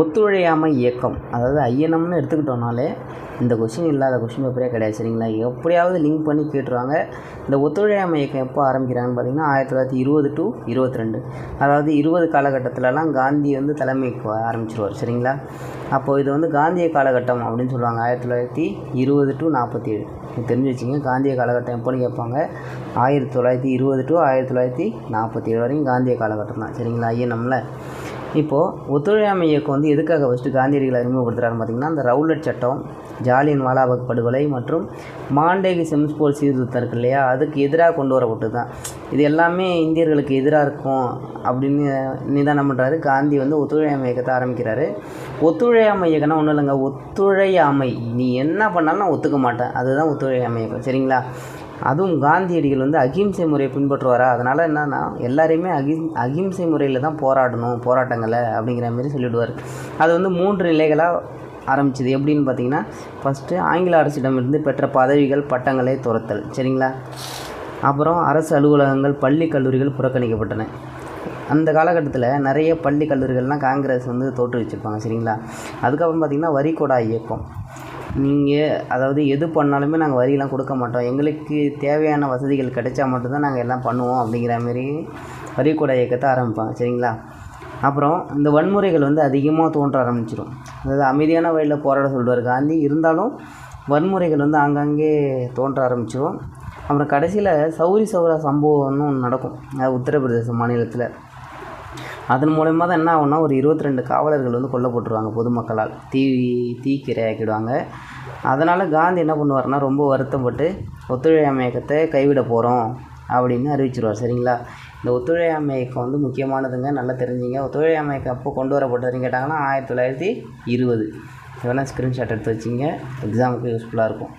ஒத்துழையாமை இயக்கம். அதாவது ஐஎன்எம்னு எடுத்துக்கிட்டோம்னாலே இந்த கொஷின் இல்லாத கொஷின் பேப்பரே கிடையாது சரிங்களா? எப்படியாவது லிங்க் பண்ணி கேட்டுருவாங்க. இந்த ஒத்துழையாமை இயக்கம் எப்போ ஆரம்பிக்கிறாங்கன்னு பார்த்தீங்கன்னா ஆயிரத்தி தொள்ளாயிரத்தி இருபது டு இருபத்தி ரெண்டு அதாவது இருபது காலகட்டத்திலலாம் காந்தி வந்து தலைமைக்கு ஆரம்பிச்சிருவார் சரிங்களா? அப்போது இது வந்து காந்திய காலகட்டம் அப்படின்னு சொல்லுவாங்க ஆயிரத்தி தொள்ளாயிரத்தி இருபது டு நாற்பத்தி ஏழு தெரிஞ்சு வச்சுங்க காந்திய காலகட்டம் எப்போன்னு கேட்பாங்க? ஆயிரத்தி தொள்ளாயிரத்தி இருபது டு ஆயிரத்தி தொள்ளாயிரத்தி நாற்பத்தி ஏழு வரைக்கும் காந்திய காலகட்டம் தான் சரிங்களா? ஐஎன்எம்ல இப்போது ஒத்துழையாமை இயக்கம் வந்து எதுக்காக ஃபஸ்ட்டு காந்தியடிகள் அறிமுகப்படுத்துகிறாருன்னு பார்த்தீங்கன்னா அந்த ரவுலட் சட்டம் ஜாலியன் வாலாபாக் படுகொலை மற்றும் மாண்டேகி செம்ஸ்போல் சீர்திருத்தம் இருக்கு இல்லையா? அதுக்கு எதிராக கொண்டு வரப்பட்டு தான் இது எல்லாமே இந்தியர்களுக்கு எதிராக இருக்கும் அப்படின்னு நிதானம் பண்ணுறாரு காந்தி வந்து ஒத்துழையாமை இயக்கத்தை ஆரம்பிக்கிறாரு. ஒத்துழையாமை இயக்கம்னா ஒன்றும் இல்லைங்க ஒத்துழையாமை. நீ என்ன பண்ணாலும் நான் ஒத்துக்க மாட்டேன். அதுதான் ஒத்துழையாமை இயக்கம். சரிங்களா? அதுவும் காந்தியடிகள் வந்து அகிம்சை முறையை பின்பற்றுவாரா? அதனால் என்னென்னா எல்லாரையுமே அகிம் அகிம்சை முறையில் தான் போராடணும் போராட்டங்களை அப்படிங்கிற மாதிரி சொல்லிவிடுவார் அது வந்து மூன்று நிலைகளாக ஆரம்பிச்சது. எப்படின்னு பார்த்தீங்கன்னா ஃபஸ்ட்டு ஆங்கில அரசிடமிருந்து பெற்ற பதவிகள் பட்டங்களை துரத்தல். சரிங்களா? அப்புறம் அரசு அலுவலகங்கள் பள்ளி கல்லூரிகள் புறக்கணிக்கப்பட்டன. அந்த காலகட்டத்தில் நிறைய பள்ளி கல்லூரிகள்லாம் காங்கிரஸ் வந்து தோற்றுவிச்சிருப்பாங்க. சரிங்களா? அதுக்கப்புறம் பார்த்திங்கன்னா வரிகொடா இயக்கம். நீங்கள் அதாவது எது பண்ணாலுமே நாங்கள் வரியெல்லாம் கொடுக்க மாட்டோம். எங்களுக்கு தேவையான வசதிகள் கிடைச்சா மட்டும்தான் நாங்கள் எல்லாம் பண்ணுவோம் அப்படிங்கிற மாரி வரிக்கூட இயக்கத்தை ஆரம்பிப்பாங்க. சரிங்களா? அப்புறம் இந்த வன்முறைகள் வந்து அதிகமாக தோன்ற ஆரம்பிச்சிடும் அதாவது அமைதியான வழியில் போராட சொல்லுவார் காந்தி. இருந்தாலும் வன்முறைகள் வந்து ஆங்காங்கே தோன்ற ஆரம்பிச்சிடும் அப்புறம் கடைசியில் சௌரி சௌரா சம்பவம்னு ஒன்று நடக்கும். உத்தரப்பிரதேச மாநிலத்தில். அதன் மூலயமா தான் என்ன ஆகும்னா ஒரு இருபத்தி ரெண்டு காவலர்கள் வந்து கொல்லப்பட்டுருவாங்க பொதுமக்களால். தீ தீக்கிரையாக்கிடுவாங்க அதனால் காந்தி என்ன பண்ணுவார்னா ரொம்ப வருத்தப்பட்டு ஒத்துழையாமை இயக்கத்தை கைவிட போகிறோம் அப்படின்னு அறிவிச்சிருவார் சரிங்களா? இந்த ஒத்துழையாமை இயக்கம் வந்து முக்கியமானதுங்க நல்லா தெரிஞ்சுங்க. ஒத்துழையாமை இயக்கம் அப்போ கொண்டு வரப்பட்டதுன்னு கேட்டாங்கன்னா ஆயிரத்தி தொள்ளாயிரத்தி இருபது. வேணால் ஸ்க்ரீன்ஷாட் எடுத்து வச்சிங்க. எக்ஸாமுக்கு யூஸ்ஃபுல்லாக இருக்கும்.